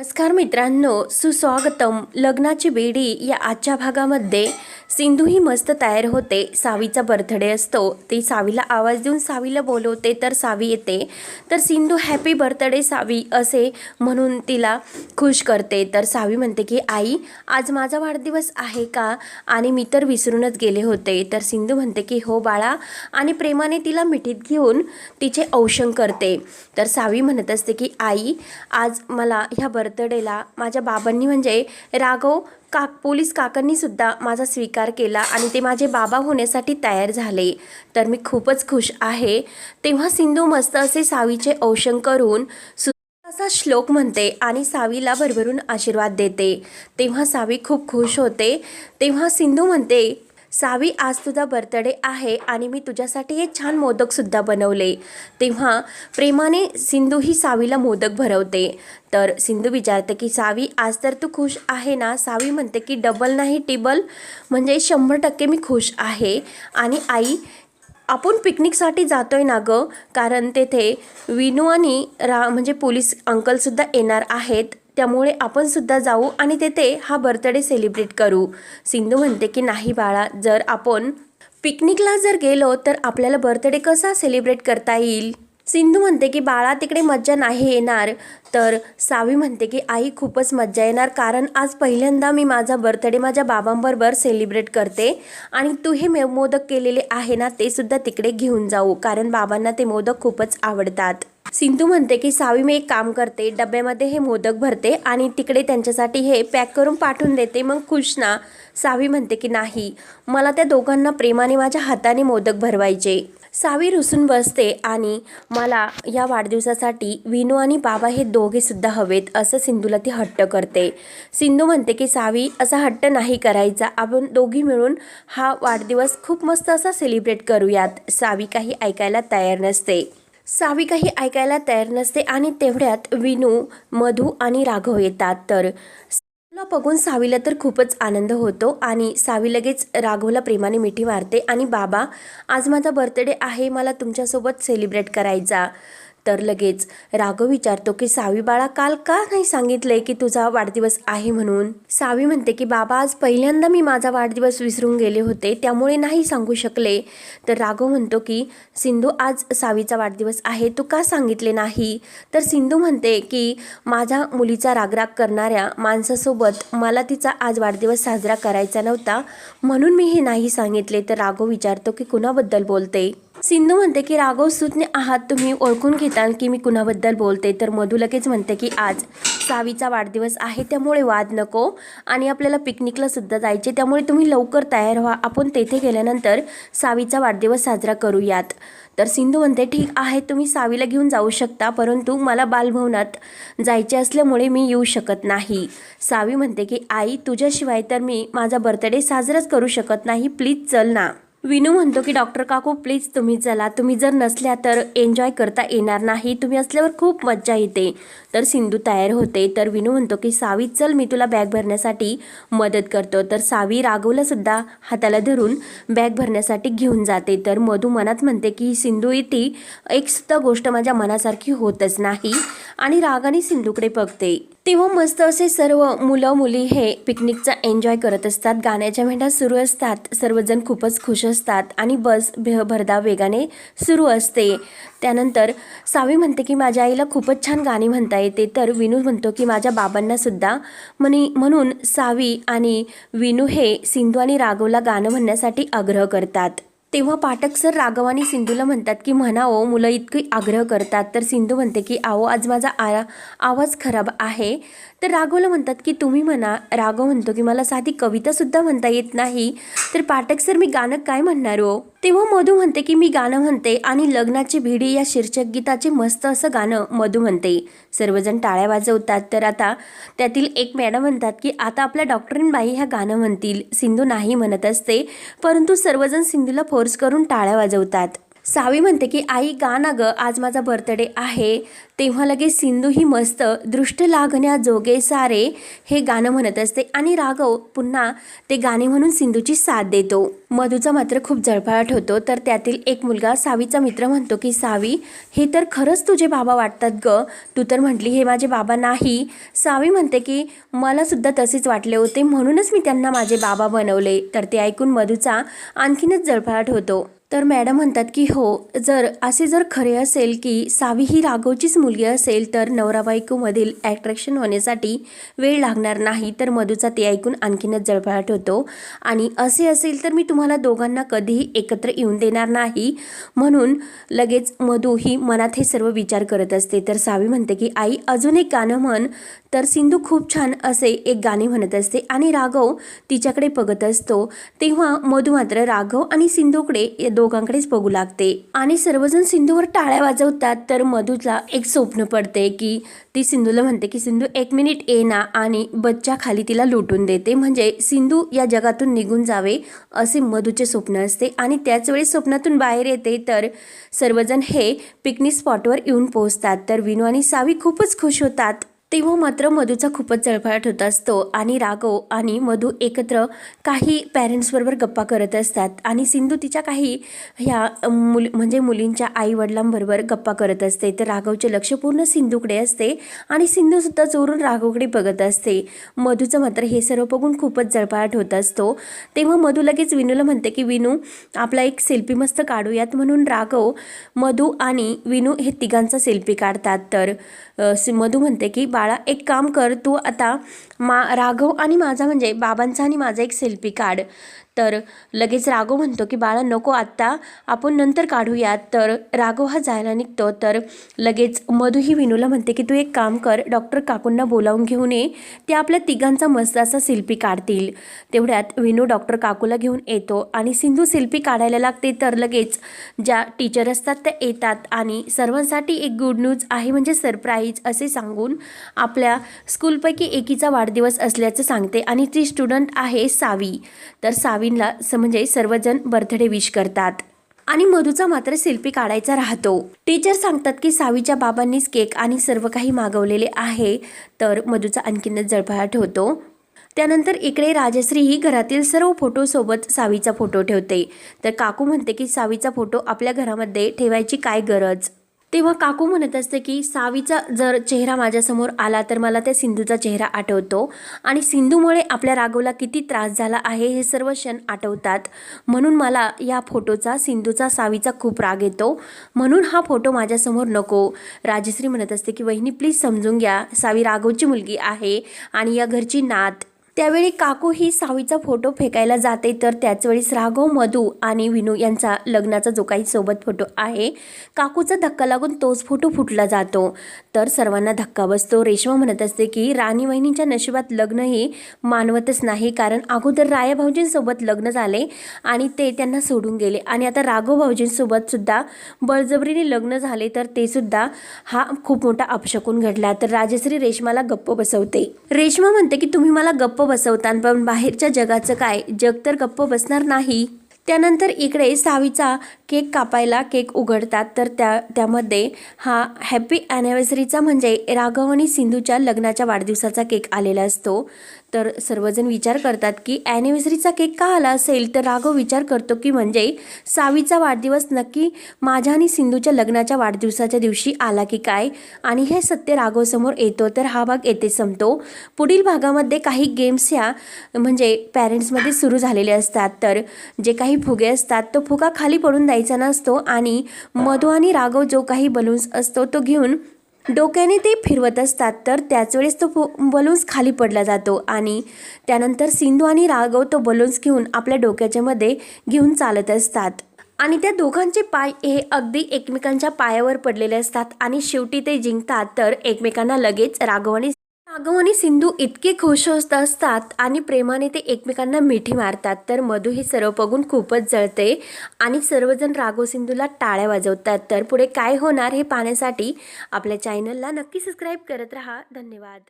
नमस्कार मित्रांनो सुस्वागतम. लग्नाची बेडी या आजच्या भागामध्ये सिंधू ही मस्त तयार होते. सावीचा बर्थडे असतो. ती सावीला आवाज देऊन सावीला बोलवते तर सावी येते. तर सिंधू हॅपी बर्थडे सावी असे म्हणून तिला खुश करते. तर सावी म्हणते की आई आज माझा वाढदिवस आहे का? आणि मी तर विसरूनच गेले होते. तर सिंधू म्हणते की हो बाळा आणि प्रेमाने तिला मिठीत घेऊन तिचे औषण करते. तर सावी म्हणत असते की आई आज मला ह्या बर्थडेला माझ्या बाबांनी म्हणजे राघव का पोलीस काकांनीसुद्धा माझा स्वीकार केला आणि ते माझे बाबा होण्यासाठी तयार झाले. तर मी खूपच खुश आहे. तेव्हा सिंधू मस्त असे सावीचे औषण करून असा श्लोक म्हणते आणि सावीला भरभरून आशीर्वाद देते. तेव्हा सावी खूप खुश होते. तेव्हा सिंधू म्हणते सावी आज तुझा बर्थडे आहे आणि मी तुझ्यासाठी हे छान मोदकसुद्धा बनवले. तेव्हा प्रेमाने सिंधू ही सावीला मोदक भरवते. तर सिंधू विचारते की सावी आज तर तू खुश आहे ना? सावी म्हणते की डबल नाही टिबल. म्हणजे शंभर टक्के मी खुश आहे. आणि आई आपण पिकनिकसाठी जातो आहे ना गं? कारण तेथे विनू आणि रा म्हणजे पोलीस अंकलसुद्धा येणार आहेत. त्यामुळे आपण सुद्धा जाऊ आणि तेथे हा बर्थडे सेलिब्रेट करू. सिंधू म्हणते की नाही बाळा जर आपण पिकनिकला जर गेलो तर आपल्याला बर्थडे कसा सेलिब्रेट करता येईल? सिंधू म्हणते की बाळा तिकडे मज्जा नाही येणार. तर सावी म्हणते की आई खूपच मज्जा येणार कारण आज पहिल्यांदा मी माझा बर्थडे माझ्या बाबांबरोबर सेलिब्रेट करते आणि तू हे मे- मोदक केलेले आहे ना ते सुद्धा तिकडे घेऊन जाऊ कारण बाबांना ते मोदक खूपच आवडतात. सिंधू म्हणते की सावी मी एक काम करते डब्यामध्ये हे मोदक भरते आणि तिकडे त्यांच्यासाठी हे पॅक करून पाठवून देते मग खुश ना. सावी म्हणते की नाही मला त्या दोघांना प्रेमाने माझ्या हाताने मोदक भरवायचे. सावी रुसून बसते आणि मला या वाढदिवसासाठी विनू आणि बाबा हे दोघेसुद्धा हवेत असं सिंधूला ती हट्ट करते. सिंधू म्हणते की सावी असा हट्ट नाही करायचा आपण दोघी मिळून हा वाढदिवस खूप मस्त असा सेलिब्रेट करूयात. सावी काही ऐकायला तयार नसते. सावी काही ऐकायला तयार नसते आणि तेवढ्यात विनू मधू आणि राघव येतात. तर ला बघून सावीला तर खूपच आनंद होतो आणि सावी लगेच राघवला प्रेमाने मिठी मारते आणि बाबा आज माझा बर्थडे आहे मला तुमच्यासोबत सेलिब्रेट करायचा. तर लगेच राघव विचारतो की सावी बाळा काल का नाही सांगितलंय की तुझा वाढदिवस आहे म्हणून? सावी म्हणते की बाबा आज पहिल्यांदा मी माझा वाढदिवस विसरून गेले होते त्यामुळे नाही सांगू शकले. तर राघव म्हणतो की सिंधू आज सावीचा वाढदिवस आहे तू का सांगितले नाही? तर सिंधू म्हणते की माझ्या मुलीचा रागराग करणाऱ्या माणसासोबत मला तिचा आज वाढदिवस साजरा करायचा नव्हता म्हणून मी हे नाही सांगितले. तर राघव विचारतो की कुणाबद्दल बोलते? सिंधू म्हणते की राघव सुज्ञ आहात तुम्ही ओळखून घेताल की मी कुणाबद्दल बोलते तर मधू लगेच म्हणते की आज सावीचा वाढदिवस आहे त्यामुळे वाद नको आणि आपल्याला पिकनिकला सुद्धा जायचे त्यामुळे तुम्ही लवकर तयार व्हा. आपण तेथे गेल्यानंतर सावीचा वाढदिवस साजरा करूयात. तर सिंधू म्हणते ठीक आहे तुम्ही सावीला घेऊन जाऊ शकता परंतु मला बालभवनात जायचे असल्यामुळे मी येऊ शकत नाही. सावी म्हणते की आई तुझ्याशिवाय तर मी माझा बर्थडे साजराच करू शकत नाही. प्लीज चल ना. विनू म्हणतो की डॉक्टर काकू प्लीज तुम्ही चला. तुम्ही जर नसल्या तर एन्जॉय करता येणार नाही. तुम्ही असल्यावर खूप मज्जा येते. तर सिंधू तयार होते. तर विनू म्हणतो की सावी चल मी तुला बॅग भरण्यासाठी मदत करतो. तर सावी राघवला सुद्धा हाताला धरून बॅग भरण्यासाठी घेऊन जाते. तर मधू मनात म्हणते की सिंधू ती एकसुद्धा गोष्ट माझ्या मनासारखी होतच नाही. आणि रागाने सिंधूकडे बघते. तेव्हा मस्त असे सर्व मुलं मुली हे पिकनिकचा एन्जॉय करत असतात. गाण्याच्या भेंड्या सुरू असतात. सर्वजण खूपच खुश असतात आणि बस भे वेगाने सुरू असते. त्यानंतर सावी म्हणते की माझ्या आईला खूपच छान गाणी म्हणता येते. तर विनू म्हणतो की माझ्या बाबांनासुद्धा म्हणी म्हणून सावी आणि विनू हे सिंधू आणि राघवला गाणं म्हणण्यासाठी आग्रह करतात. तेव्हा पाठक सर राघव आणि सिंधूला म्हणतात की म्हणावं मुलं इतकी आग्रह करतात. तर सिंधू म्हणते की आहो आज माझा आ आवाज खराब आहे. तर राघवला म्हणतात की तुम्ही म्हणा. राघव म्हणतो की मला साधी कवितासुद्धा म्हणता येत नाही. तर पाठक सर मी गाणं काय म्हणणार हो तेव्हा मधू म्हणते की मी गाणं म्हणते आणि लग्नाची भिडी या शीर्षक गीताचे मस्त असं गाणं मधू म्हणते. सर्वजण टाळ्या वाजवतात. तर आता त्यातील एक मॅडम म्हणतात की आता आपल्या डॉक्टरीनबाई ह्या गाणं म्हणतील. सिंधू नाही म्हणत असते परंतु सर्वजण सिंधूला फोर्स करून टाळ्या वाजवतात. सावी म्हणते की आई गा ना ग? आज माझा बर्थडे आहे. तेव्हा लगेच सिंधू ही मस्त दृष्ट लागण्या जोगे सारे हे गाणं म्हणत असते. आणि राघव पुन्हा ते गाणे म्हणून सिंधूची साथ देतो. मधूचा मात्र खूप जळफळाट होतो. तर त्यातील एक मुलगा सावीचा मित्र म्हणतो की सावी हे तर खरंच तुझे बाबा वाटतात ग. तू तर म्हटली हे माझे बाबा नाही. सावी म्हणते की मला सुद्धा तसेच वाटले होते. म्हणूनच मी त्यांना माझे बाबा बनवले. तर ते ऐकून मधूचा आणखीनच जळफळाट होतो. तर मॅडम म्हणतात की हो जर असे जर खरे असेल की सावी ही राघवचीच मुलगी असेल तर नवरा बायकोमधील ॲट्रॅक्शन होण्यासाठी वेळ लागणार नाही तर मधूचा ते ऐकून आणखीनच जळफळाट होतो. आणि असे असेल तर मी तुम्हाला दोघांना कधीही एकत्र येऊन देणार नाही. म्हणून लगेच मधू ही मनात हे सर्व विचार करत असते. तर सावी म्हणते की आई अजून एक गाणं म्हण. तर सिंधू खूप छान असे एक गाणे म्हणत असते आणि राघव तिच्याकडे बघत असतो. तेव्हा मधू मात्र राघव आणि सिंधूकडे या दोघांकडेच बघू लागते. आणि सर्वजण सिंधूवर टाळ्या वाजवतात. तर मधूला एक स्वप्न पडते की ती सिंधूला म्हणते की सिंधू एक मिनिट ये ना आणि बच्चा खाली तिला लुटून देते. म्हणजे सिंधू या जगातून निघून जावे असे मधूचे स्वप्न असते. आणि त्याच वेळी स्वप्नातून बाहेर येते. तर सर्वजण हे पिकनिक स्पॉटवर येऊन पोहोचतात. तर विनू आणि सावी खूपच खुश होतात. तेव्हा मात्र मधूचा खूपच चळफळाट होत असतो आणि राघव आणि मधू एकत्र काही पॅरेंट्सबरोबर गप्पा करत असतात आणि सिंधू तिच्या काही ह्या मुल म्हणजे मुलींच्या आईवडिलांबरोबर गप्पा करत असते. तर राघवचे लक्ष पूर्ण सिंधूकडे असते आणि सिंधूसुद्धा चोरून राघवकडे बघत असते. मधूचं मात्र हे सर्व बघून खूपच जळफळाट होत असतो. तेव्हा मधू लगेच विनूला म्हणते की विनू आपला एक सेल्फी मस्त काढूयात. म्हणून राघव मधू आणि विनू हे तिघांचा सेल्फी काढतात. तर सि- मधू म्हणते की बाळा एक काम कर तू आता मा राघव आणि माझा म्हणजे बाबांचा आणि माझा एक सेल्फी काढ. तर लगेच राघव म्हणतो की बाळा नको आत्ता आपण नंतर काढूयात. तर राघव हा जायला निघतो. तर लगेच मधू ही विनूला म्हणते की तू एक काम कर डॉक्टर काकूंना बोलावून घेऊन ये. ते आपल्या तिघांचा मस्त असा सेल्फी काढतील. तेवढ्यात विनू डॉक्टर काकूला घेऊन येतो आणि सिंधू सेल्फी काढायला लागते. तर लगेच ज्या टीचर असतात त्या येतात आणि सर्वांसाठी एक गुड न्यूज आहे म्हणजे सरप्राईज असे सांगून आपल्या स्कूलपैकी एकीचा वाढदिवस असल्याचं सांगते. आणि ती स्टुडंट आहे सावी. तर सावी स- म्हणजे सर्वजण बर्थडे विश करतात. आणि मधूचा मात्र सेल्फी काढायचा राहतो. टीचर सांगतात की सावीच्या बाबांनीच केक आणि सर्व काही मागवलेले आहे तर मधूचा आणखीनच जळफळाट होतो. त्यानंतर इकडे राजश्री ही घरातील सर्व फोटोसोबत सावीचा फोटो ठेवते. तर काकू म्हणते की सावीचा फोटो आपल्या घरामध्ये ठेवायची काय गरज? तेव्हा काकू म्हणत असते की सावीचा जर चेहरा माझ्यासमोर आला तर मला त्या सिंधूचा चेहरा आठवतो. आणि सिंधूमुळे आपल्या राघवला किती त्रास झाला आहे हे सर्व क्षण आठवतात. म्हणून मला या फोटोचा सिंधूचा सावीचा खूप राग येतो. म्हणून हा फोटो माझ्यासमोर नको. राजश्री म्हणत असते की वहिनी प्लीज समजून घ्या. सावी राघवची मुलगी आहे आणि या घरची नात त्यावेळी काकू ही सावीचा फोटो फेकायला जाते तर त्याचवेळीस राघव मधू आणि विनू यांचा लग्नाचा जो काही सोबत फोटो आहे काकूचा धक्का लागून तोच फोटो फुटला जातो. तर सर्वांना धक्का बसतो. रेश्मा म्हणत असते की राणी वहिनींच्या नशिबात लग्न हे मानवतच नाही कारण अगोदर राया भाऊजींसोबत लग्न झाले आणि ते त्यांना सोडून गेले. आणि आता राघव भाऊजींसोबत सुद्धा बळजबरीने लग्न झाले तर ते सुद्धा हा खूप मोठा अपशकून घडला. तर राजश्री रेश्माला गप्प बसवते. रेश्मा म्हणते की तुम्ही मला गप्प बसवता पण बाहेरच्या जगाचं काय? जग तर गप्प बसणार नाही. त्यानंतर इकडे सावीचा केक कापायला केक उघडतात. तर त्या त्यामध्ये हा हॅपी ॲनिव्हर्सरीचा म्हणजे राघव आणि सिंधूच्या लग्नाच्या वाढदिवसाचा केक आलेला असतो. तर सर्वजण विचार करतात की ॲनिव्हर्सरीचा केक का आला असेल? तर राघव विचार करतो की म्हणजे सावीचा वाढदिवस नक्की माझ्या आणि सिंधूच्या लग्नाच्या वाढदिवसाच्या दिवशी आला की काय? आणि हे सत्य राघवसमोर येतो तर हा भाग येथे संपतो. पुढील भागामध्ये काही गेम्स ह्या म्हणजे पॅरेंट्समध्ये सुरू झालेले असतात. तर जे काही फुगे असतात तो फुगा खाली पडून द्यायचा नसतो आणि मधू आणि राघव जो काही बलून्स असतो तो घेऊन डोक्याने ते फिरवत असतात तर त्याच वेळेस तो बलून्स खाली पडला जातो आणि त्यानंतर सिंधू आणि राघव तो बलून्स घेऊन आपल्या डोक्याच्या मध्ये घेऊन चालत असतात. आणि त्या दोघांचे पाय हे अगदी एकमेकांच्या पायावर पडलेले असतात आणि शेवटी ते जिंकतात तर एकमेकांना लगेच राघव आणि राघव आणि सिंधू इतके खुश होत असतात आणि प्रेमाने ते एकमेकांना मिठी मारतात. तर मधू हे सर्व बघून खूपच जळते आणि सर्वजण राघव सिंधूला टाळ्या वाजवतात. तर पुढे काय होणार हे पाहण्यासाठी आपल्या चॅनलला नक्की सबस्क्राईब करत राहा. धन्यवाद.